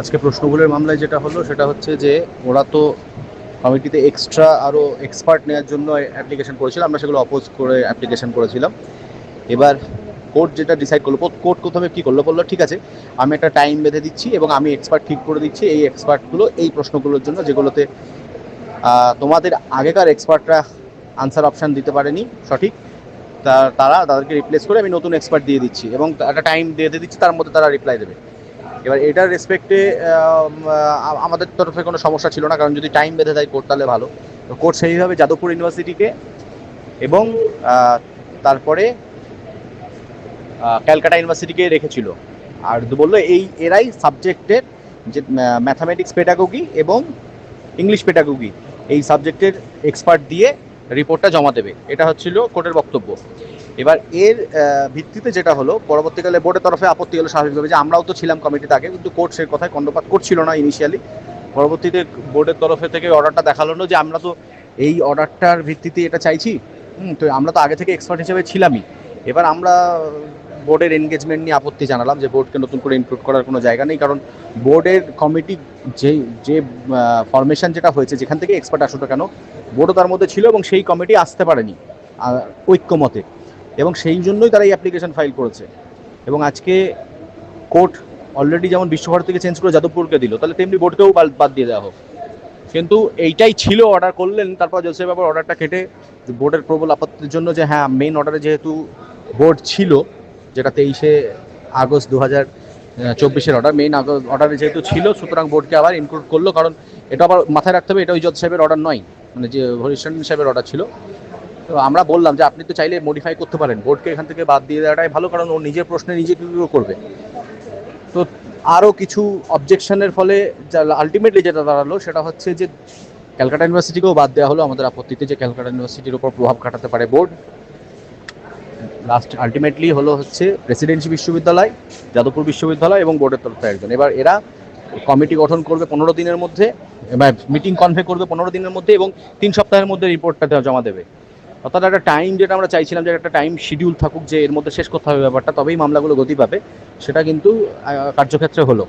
আজকে প্রশ্নগুলোর মামলায় যেটা হলো, সেটা হচ্ছে যে ওরা তো কমিটিতে এক্সট্রা আরও এক্সপার্ট নেওয়ার জন্য অ্যাপ্লিকেশন করেছিল, আমরা সেগুলো অপোজ করে অ্যাপ্লিকেশন করেছিলাম। এবার কোর্ট যেটা ডিসাইড করল কোর্ট প্রথমে কী করল, বলল, ঠিক আছে, আমি একটা টাইম বেঁধে দিচ্ছি এবং আমি এক্সপার্ট ঠিক করে দিচ্ছি এই এক্সপার্টগুলো এই প্রশ্নগুলোর জন্য, যেগুলোতে তোমাদের আগেকার এক্সপার্টরা আনসার অপশান দিতে পারেনি, সঠিক। তারা তাদেরকে রিপ্লেস করে আমি নতুন এক্সপার্ট দিয়ে দিচ্ছি এবং একটা টাইম দিয়ে দিচ্ছি, তার মধ্যে তারা রিপ্লাই দেবে। এবার এটার রেসপেক্টে আমাদের তরফে কোনো সমস্যা ছিল না, কারণ যদি টাইম বেঁধে দেয় কোর্ট তাহলে ভালো। কোর্ট সেইভাবে যাদবপুর ইউনিভার্সিটিকে এবং তারপরে ক্যালকাটা ইউনিভার্সিটিকে রেখেছিল। আর বলল এই, এরাই সাবজেক্টের যে ম্যাথামেটিক্স পেডাগোগি এবং ইংলিশ পেডাগোগি এই সাবজেক্টের এক্সপার্ট দিয়ে রিপোর্টটা জমা দেবে। এটা হচ্ছিল কোর্টের বক্তব্য। এবার এর ভিত্তিতে যেটা হলো, পরবর্তীকালে বোর্ডের তরফে আপত্তি হলো স্বাভাবিকভাবে যে আমরাও তো ছিলাম কমিটিতে আগে, কিন্তু কোর্ট সে কথায় কর্ণপাত করছিল না ইনিশিয়ালি পরবর্তীতে বোর্ডের তরফে থেকে অর্ডারটা দেখাল না যে আমরা তো এই অর্ডারটার ভিত্তিতে এটা চাইছি। তো আমরা তো আগে থেকে এক্সপার্ট হিসেবে ছিলামই। এবার আমরা বোর্ডের এনগেজমেন্ট নিয়ে আপত্তি জানালাম যে বোর্ডকে নতুন করে ইনক্লুড করার কোনো জায়গা নেই, কারণ বোর্ডের কমিটি যে যে ফরমেশন যেটা হয়েছে, যেখান থেকে এক্সপার্ট আসুক কেন, বোর্ডও তার মধ্যে ছিল এবং সেই কমিটি আসতে পারেনি ঐক্যমতে। এবং সেই জন্যই তারা এই অ্যাপ্লিকেশন ফাইল করেছে। এবং আজকে কোর্ট অলরেডি যেমন বিশ্বভারতীকে চেঞ্জ করে যাদবপুরকে দিল, তাহলে তেমনি বোর্ডকেও বাদ দিয়ে দেওয়া হোক। কিন্তু এইটাই ছিল অর্ডার করলেন, তারপর জোসেফ বাবুর অর্ডারটা কেটে বোর্ডের প্রবল আপত্তির জন্য যে হ্যাঁ মেন অর্ডারে যেহেতু বোর্ড ছিল, যেটা তেইশে আগস্ট দু হাজার চব্বিশের অর্ডার মেইন অর্ডারে যেহেতু ছিল, সুতরাং বোর্ডকে আবার ইনক্লুড করল, কারণ এটা আবার মাথায় রাখতে হবে, এটা ওই জজ সাহেবের অর্ডার নয় মানে যে হরিশন সাহেবের অর্ডার ছিল। তো আমরা বললাম যে আপনি তো চাইলে মডিফাই করতে পারেন। বোর্ডকে এখান থেকে বাদ দিয়ে দেওয়াটাই ভালো, কারণ ও নিজের প্রশ্নে নিজে কী করবে। তো আরও কিছু অবজেকশনের ফলে যা আলটিমেটলি যেটা দাঁড়াল সেটা হচ্ছে যে ক্যালকাটা ইউনিভার্সিটিকেও বাদ দেওয়া হলো আমাদের আপত্তিতে যে ক্যালকাটা ইউনিভার্সিটির উপর প্রভাব খাটাতে পারে বোর্ড। লাস্ট আলটিমেটলি হলো হচ্ছে প্রেসিডেন্সি বিশ্ববিদ্যালয়, যাদবপুর বিশ্ববিদ্যালয় এবং বোর্ডের তরফে একজন। এবার এরা কমিটি গঠন করবে পনেরো দিনের মধ্যে মিটিং কনভে করবে পনেরো দিনের মধ্যে এবং তিন সপ্তাহের মধ্যে রিপোর্টটা জমা দেবে। অর্থাৎ একটা টাইম যেটা আমরা চাইছিলাম যে একটা টাইম শিডিউল থাকুক যে এর মধ্যে শেষ করতে হবে ব্যাপারটা, তবেই মামলাগুলো গতি পাবে। সেটা কিন্তু কার্যক্ষেত্রে হলো।